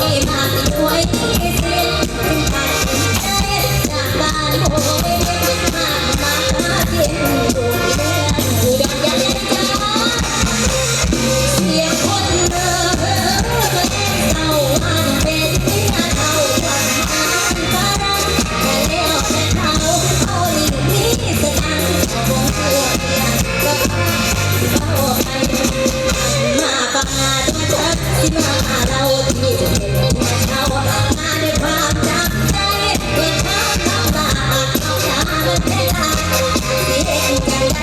มีมาติดตัว